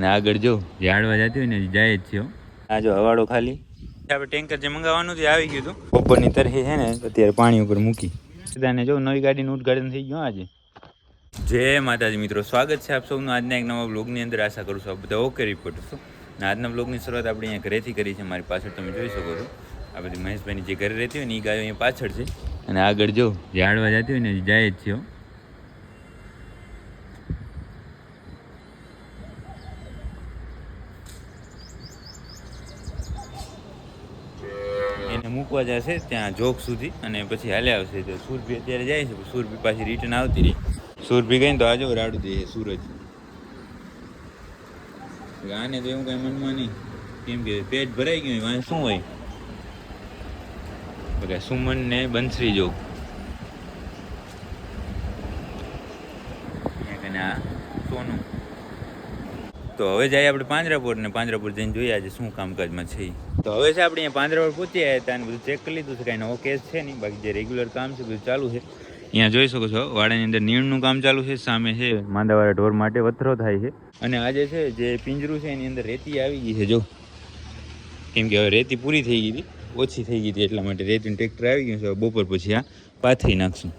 અને આગળ જો. ઝાડવા જતી હોય ને જાય જ છે આ જો હવાડો ખાલી. આપણે ટેન્કર જે મંગાવવાનું તે આવી ગયું હતું. બપોરની તરફી છે ને અત્યારે પાણી ઉપર મૂકી. સીધાને જો નવી ગાડીનું ઉદઘાટન થઈ ગયું આજે. જય માતાજી મિત્રો સ્વાગત છે આપ સૌનું આજના એક નવા બ્લોગની અંદર. આશા કરું છું આપ બધા ઓકે રિપોર્ટ છો અને આજના બ્લોગની શરૂઆત આપણે અહીંયા ઘરેથી કરી છે. મારી પાછળ તમે જોઈ શકો છો. આ બધી મહેશભાઈની જે ઘરે રહેતી હોય ને એ ગાયો અહીંયા પાછળ છે. અને આગળ જો. ઝાડવા જતી હોય ને જાય જ છે મૂકવા જશે ત્યાં જોક સુધી અને પછી હાલે આવશે. તો સુરભી અત્યારે જાય છે સુરભી પાછી રિટર્ન આવતી રહી. સુરભી ગઈ તો આજો રાડું દે સૂરજ. આને તો એવું કઈ મનમાં નહીં. કેમ કે પેટ ભરાઈ ગયું હોય, શું હોય? સુમન ને બંસરી જોગ અહીંયા કને આ સોનું તો હવે જઈએ આપણે પાંજરાપુર ને પાંજરાપુર જઈને જોઈએ આજે શું કામકાજમાં છે તો હવે છે આપણે અહીંયા પાંજરાપુર પહોંચી આવ્યા હતા અને બધું ચેક કરી લીધું છે, કાંઈ નવો કેસ છે નહીં, બાકી જે રેગ્યુલર કામ છે બધું ચાલુ છે. અહીંયા જોઈ શકો છો, વાડાની અંદર નીણનું કામ ચાલુ છે, સામે છે માંદાવાળા ઢોર માટે વથરો થાય છે. અને આજે છે જે પિંજરું છે એની અંદર રેતી આવી ગઈ છે, જો. કેમ કે હવે રેતી પૂરી થઈ ગઈ હતી, ઓછી થઈ ગઈ હતી એટલા માટે રેતીનું ટ્રેક્ટર આવી ગયું છે બપોર પછી આ પાથરી નાખશું.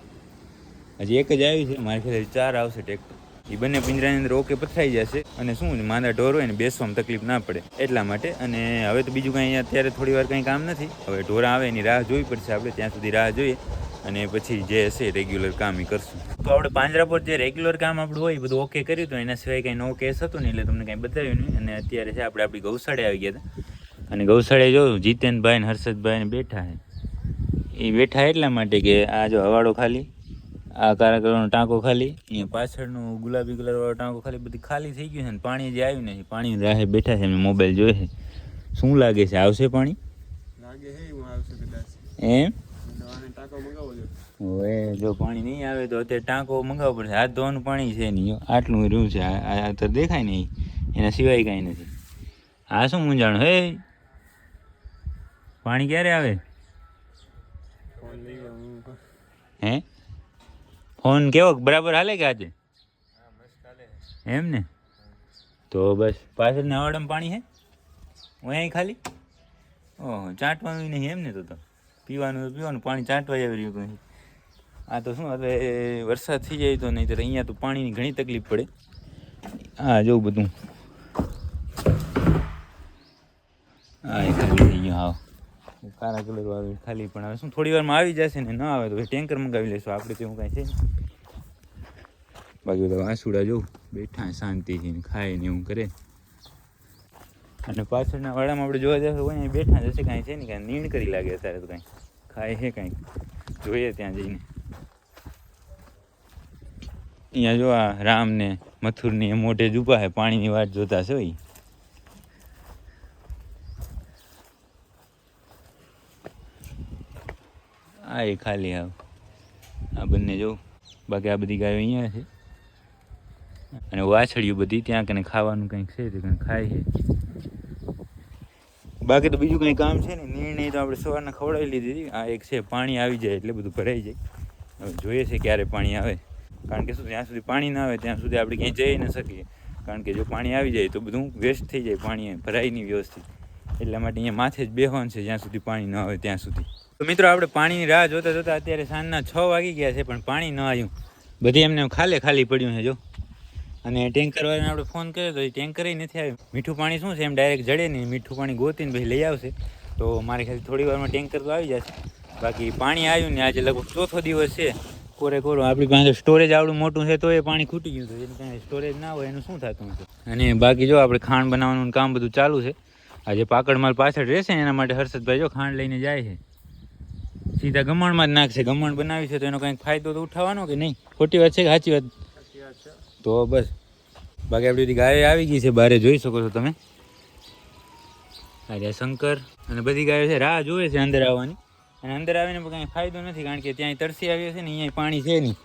હજી એક જ આવી છે, મારી ખ્યાલ ચાર આવશે ટ્રેક્ટર એ બંને પિંજરાની અંદર ઓકે પથરાઈ જશે. અને શું માંદા ઢોર હોય ને બેસવામાં તકલીફ ના પડે. એટલા માટે, અને હવે તો બીજું કાંઈ અત્યારે થોડી વાર કંઈ કામ નથી. હવે ઢોર આવે, એની રાહ જોવી પડશે આપણે, ત્યાં સુધી રાહ જોઈએ. અને પછી જે હશે રેગ્યુલર કામ એ કરશું. તો આપણે પાંજરા પર જે રેગ્યુલર કામ આપણું હોય એ બધું ઓકે કર્યું હતું. એના સિવાય કંઈ નવો કેસ હતો નહીં એટલે તમને કાંઈ બતાવ્યું નહીં. અને અત્યારે છે, આપણે આપણી ગૌશાળે આવી ગયા હતા. અને ગૌશાળે જો, જીતેનભાઈ ને હર્ષદભાઈ ને બેઠા છે. એ બેઠા એટલા માટે કે આ જો હવાડો ખાલી આ કાળા કલરનો ટાંકો ખાલી. અહીંયા પાછળનું ગુલાબી કલર વાળો ટાંકો ખાલી બધી ખાલી થઈ ગયું છે ને પાણી જે આવ્યું નહીં પાણી રાહે બેઠા છે એમને મોબાઈલ જોયે છે. શું લાગે છે આવશે પાણી? લાગે હે હું આવશે કદાચ. એમ? ટાંકો મંગાવો છો. હવે જો પાણી નહીં આવે તો અત્યારે ટાંકો મંગાવવો પડશે. હાથ ધોવાનું પાણી છે નહીં આટલું રહ્યું છે આ આ તો દેખાય નહીં. એના સિવાય કાંઈ નથી. આ શું મૂંઝાણ હે? પાણી ક્યારે આવે? હે? ફોન કેવો? બરાબર હાલે કે આજે? એમ ને? તો બસ, પાછળ નવાડામાં પાણી હે? હું અહીં ખાલી? ઓહો, ચાટવાનું નહીં, એમ ને તો તો. પીવાનું પીવાનું, પાણી ચાટવા આવી રહ્યું આ તો શું, હવે વરસાદ થઈ જાય તો નહીં અહીંયા તો પાણીની ઘણી તકલીફ પડે. હા જોઉં બધું. હા એ થઈ ગયું હા કાળા કલર વાળું ખાલી પણ હવે શું, થોડી વારમાં આવી જશે ને, ન આવે તો ટેન્કર મંગાવી લેશું, આપણે તો એવું કાંઈ છે. બાકી બધા વાસુડા જોઉં, બેઠા શાંતિથી ખાય ને એવું કરે. અને પાછળના વાડામાં આપણે જોવા જશે હોય બેઠા જશે કાંઈ છે ને કાંઈ નીણ કરી લાગે અત્યારે તો કાંઈ. ખાય છે કાંઈ. જોઈએ ત્યાં જઈને. અહીંયા જો આ રામ ને મથુરની મોઢે જ ઊભા છે, પાણીની વાટ જોતા છે હોય આ એ ખાલી આવ. આ બંને જો, બાકી આ બધી ગાયો અહીંયા છે. અને વાછડીઓ બધી ત્યાં કને ખાવાનું કંઈક છે, તે કંઈક ખાય છે. બાકી તો બીજું કંઈ કામ છે ને નિર્ણય તો આપણે સવારના ખવડાવી લીધી હતી. આ એક છે, પાણી આવી જાય એટલે બધું ભરાઈ જાય. હવે જોઈએ છે ક્યારે પાણી આવે. કારણ કે શું, જ્યાં સુધી પાણી ના આવે, ત્યાં સુધી આપણે ક્યાંય જઈ ન શકીએ. કારણ કે જો પાણી આવી જાય તો બધું વેસ્ટ થઈ જાય, પાણી ભરાય વ્યવસ્થિત. એટલા માટે અહીંયા માથે જ બેહવાનું છે, જ્યાં સુધી પાણી ન આવે ત્યાં સુધી. તો મિત્રો, આપણે પાણીની રાહ જોતા જોતા અત્યારે સાંજના છ વાગી ગયા છે, પણ પાણી ન આવ્યું. બધી એમને ખાલે ખાલી પડ્યું છે, જો. અને ટેન્કર વાળાને આપણે ફોન કર્યો તો એ ટેન્કર નથી આવ્યું. મીઠું પાણી શું છે, એમ ડાયરેક્ટ જડે નહીં. મીઠું પાણી ગોતીને પછી લઈ આવશે. તો મારે ખ્યાલ થોડી વારમાં ટેન્કર તો આવી જશે. બાકી પાણી આવ્યું ને આજે લગભગ ચોથો દિવસ છે. કોરે કોરો આપણી પાસે સ્ટોરેજ આવડું મોટું છે, તો એ પાણી ખૂટી ગયું હતું એને કાંઈ સ્ટોરેજ ના હોય એનું શું થતું હતું અને બાકી જો આપણે ખાંડ બનાવવાનું કામ બધું ચાલુ છે. આજે પાકડ માલ પાછળ રહેશે, એના માટે હર્ષદભાઈ જો ખાંડ લઈને જાય છે. સીધા ગમણમાં જ નાખશે. ગમણ બનાવી છે તો એનો કંઈક ફાયદો તો ઉઠાવવાનો કે નહીં? ખોટી વાત છે કે સાચી વાત? તો બસ. બાકી આપણી બધી ગાયો આવી ગઈ છે બારે. જોઈ શકો છો તમે. આજે શંકર અને બધી ગાયો છે. રાહ જોવે છે અંદર આવવાની. અને અંદર આવીને પણ કાંઈ ફાયદો નથી, કારણ કે ત્યાં તરસી આવ્યો છે ને અહીંયા પાણી છે નહીં.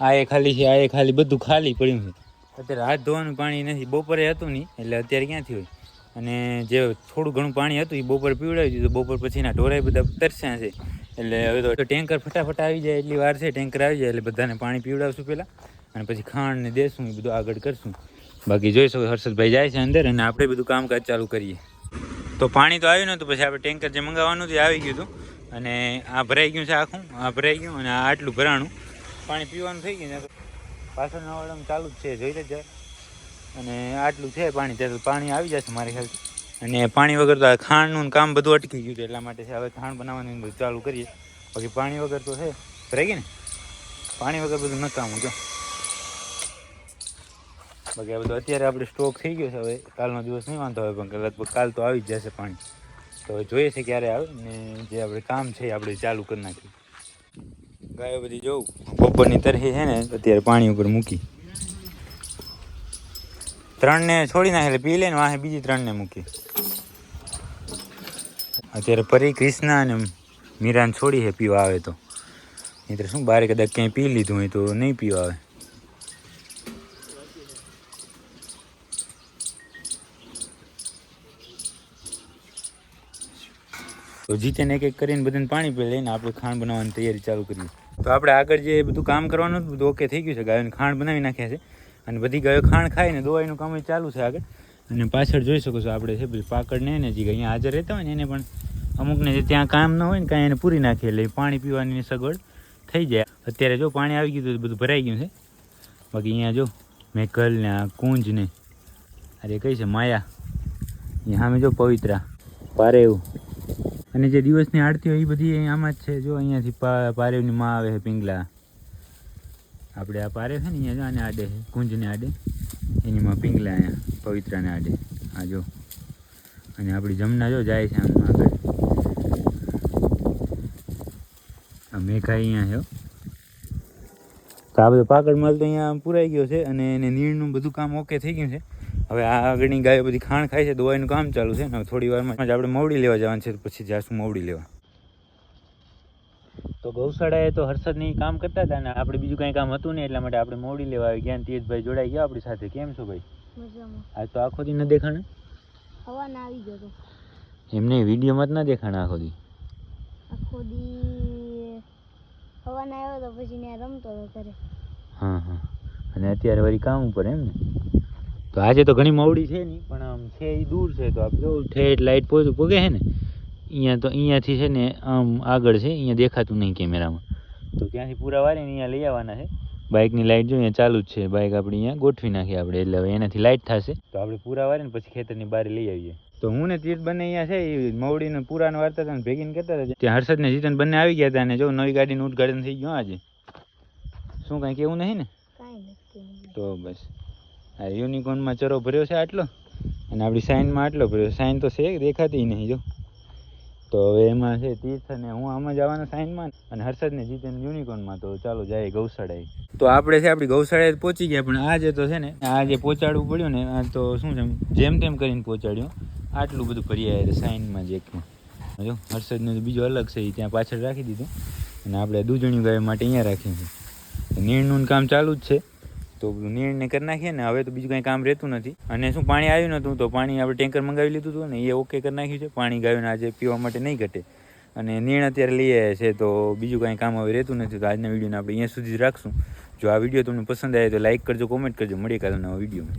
આ એ ખાલી છે, આ એ ખાલી, બધું ખાલી પડ્યું છે. અત્યારે હાથ ધોવાનું પાણી નથી. બપોરે હતું નહીં, એટલે અત્યારે ક્યાંથી હોય? અને જે થોડું ઘણું પાણી હતું એ બપોર પીવડાવી દીધું. બપોર પછીના ઢોરાય બધા તરસ્યા છે. એટલે હવે તો ટેન્કર ફટાફટ આવી જાય, એટલી વાર છે ટેન્કર આવી જાય એટલે બધાને પાણી પીવડાવશું પહેલાં અને પછી ખાંડ ને દેશું એ બધું આગળ કરશું. બાકી જોઈ શકો હર્ષદભાઈ જાય છે અંદર અને આપણે બધું કામકાજ ચાલુ કરીએ. તો પાણી તો આવ્યું નહોતું, પછી આપણે ટેન્કર જે મંગાવવાનું હતું આવી ગયું હતું. અને આ ભરાઈ ગયું છે આખું, આ ભરાઈ ગયું અને આ આટલું ભરાણું. પાણી પીવાનું થઈ ગયું ને પાછળના વાળામાં ચાલુ જ છે, જોઈ લેજે. અને આટલું છે પાણી ત્યાં પાણી આવી જશે મારી ખ્યાલથી. અને પાણી વગર તો આ ખાંડનું ને કામ બધું અટકી ગયું છે, એટલા માટે છે હવે ખાંડ બનાવવાનું બધું ચાલુ કરીએ. બાકી પાણી વગર તો છે ભરાઈ ગઈ ને? પાણી વગર બધું નકામું જો. બાકી બધું અત્યારે આપણે સ્ટોક થઈ ગયો છે, હવે કાલનો દિવસ નહીં વાંધો આવે, પણ લગભગ કાલ તો આવી જ જશે પાણી. તો હવે જોઈએ છે ક્યારે આવે ને જે આપણે કામ છે એ આપણે ચાલુ કરી નાખીએ. ગાયો બધી જોઉં. બપોરની તરફી છે ને, અત્યારે પાણી ઉપર મૂકી. ત્રણને છોડી નાખે એટલે પી લે ને વાહે બીજી ત્રણને મૂકી. અત્યારે પરી ક્રિષ્ના અને મીરાને છોડી છે પીવા આવે તો. નહીં શું બારે કદાચ ક્યાંય પી લીધું હોય તો નહીં પીવા આવે. તો જીતેને એક એક કરીને બધાને પાણી પી લઈને આપણે ખાંડ બનાવવાની તૈયારી ચાલુ કરીએ. તો આપણે આગળ જે બધું કામ કરવાનું હતું, બધું ઓકે થઈ ગયું છે. ગાયોને ખાંડ બનાવી નાખ્યા છે. અને બધી ગાયો ખાણ ખાઈને દવાઈનું કામ ચાલુ છે આગળ. અને પાછળ જોઈ શકો છો આપણે છે પેલી પાકડને ને જે અહીંયા હાજર રહેતા હોય ને એને પણ અમુકને જે ત્યાં કામ ન હોય ને કાંઈ એને પૂરી નાખીએ એટલે પાણી પીવાની સગવડ થઈ જાય. અત્યારે જો પાણી આવી ગયું તો બધું ભરાઈ ગયું છે. બાકી અહીંયા જો મેકલ ને આ કુંજ ને અરે કઈ છે, માયા અહીંયા સામે જો પવિત્રા, પારેવ. અને જે દિવસની આરતી હોય એ બધી આમાં જ છે. જો અહીંયાથી પારેવની માં આવે છે પિંગલા. આપણે આ પારે છે ને અહીંયા આને આડે કુંજને આડે. એનીમાં પિંગલા અહીંયા, પવિત્રાને આડે. આ જો. અને આપણી જમના જો જાય છે આમ આગળ. આ મેઘા અહીંયા છે તો આ બધો પાકડ માલ તો અહીંયા પૂરાઈ ગયો છે અને એને નીણનું બધું કામ ઓકે થઈ ગયું છે. હવે આ આગળની ગાયો બધી ખાણ ખાય છે, દવાઈનું કામ ચાલુ છે. ને થોડી વારમાં આપણે મવડી લેવા જવાનું છે પછી જાશું મવડી લેવા. તો ગૌશાળાએ તો હર્ષદની કામ કરતા હતા ને આપણે બીજું કંઈ કામ હતું નહીં એટલા માટે આપણે મોડી લેવા આવી ગયા. તેજભાઈ જોડાઈ ગયા આપણી સાથે. કેમ છો ભાઈ? આજ તો આખો દી ન દેખાણે? હવા ના આવી જતો એમને વિડીયોમાં જ ના દેખાણે આખો દી આખો દી હવા ના આવ્યો તો પછી ત્યાં રમતો હતો ઘરે. હા હા. અને અત્યારે વળી કામ ઉપર એમ ને? તો આજે તો ઘણી મવડી છે નહીં પણ આમ છે એ દૂર છે. તો આપણે જો ઠેઠ લાઇટ પહોંચ પોગે છે ને? અહીંયા તો અહીંયાથી છે ને આમ આગળ છે અહીંયા દેખાતું નહીં કેમેરામાં. તો ત્યાંથી પૂરા વાળીને અહીંયા લઈ આવવાના છે? બાઇકની લાઇટ જો અહીંયા ચાલુ જ છે બાઇક આપણે અહીંયા ગોઠવી નાખીએ આપણે એટલે હવે એનાથી લાઇટ થશે. તો આપણે પૂરા વાળીને પછી ખેતરની બહાર લઈ આવીએ. તો હું ને તીર્થ બંને અહીંયા છે એ મવડીને પૂરાને વાર્તા હતા ને ભેગીને કહેતા હતા. ત્યાં હર્ષદ ને જીતન બંને આવી ગયા હતા અને જો નવી ગાડીનું ઉદઘાટન થઈ ગયું આજે. શું કાંઈ કેવું નહીં ને? તો બસ. આ યુનિકોર્નમાં ચરો ભર્યો છે આટલો અને આપણી સાઇનમાં આટલો ભર્યો સાઈન તો છે દેખાતી નહીં જો. તો હવે એમાં છે તીર્થ અને હું આમાં જવાનો સાઈનમાં અને હર્ષદ ને જીતેન યુનિકોર્નમાં. તો ચાલો જાય ગૌશાળાએ. તો આપણે છે આપણી ગૌશાળાએ પહોંચી ગયા, પણ આજે તો છે ને આજે પહોંચાડવું પડ્યું ને, આ તો શું છે જેમ તેમ કરીને પહોંચાડ્યું. આટલું બધું ભરી આવ્યા સાઈનમાં જ એકમાં. જો, હર્ષદનું બીજું અલગ છે, એ ત્યાં પાછળ રાખી દીધું. અને આપણે દૂધણિયું ગાય માટે અહીંયા રાખ્યું છે નીણનું કામ ચાલુ જ છે. તો નિર્ણય કરી નાખીએ ને હવે તો બીજું કાંઈ કામ રહેતું નથી. અને શું પાણી આવ્યું નહોતું તો પાણી આપણે ટેન્કર મંગાવી લીધું હતું ને એ ઓકે કરી નાખ્યું છે. પાણી ગાયું આજે પીવા માટે નહીં ઘટે. અને નિર્ણય અત્યારે લઈ આવ્યા છે તો બીજું કાંઈ કામ હવે રહેતું નથી તો આજના વિડીયોને આપણે અહીંયા સુધી જ રાખશું. જો આ વીડિયો તમને પસંદ આવે તો લાઇક કરજો, કોમેન્ટ કરજો. મળીએ કાલના વિડીયોમાં.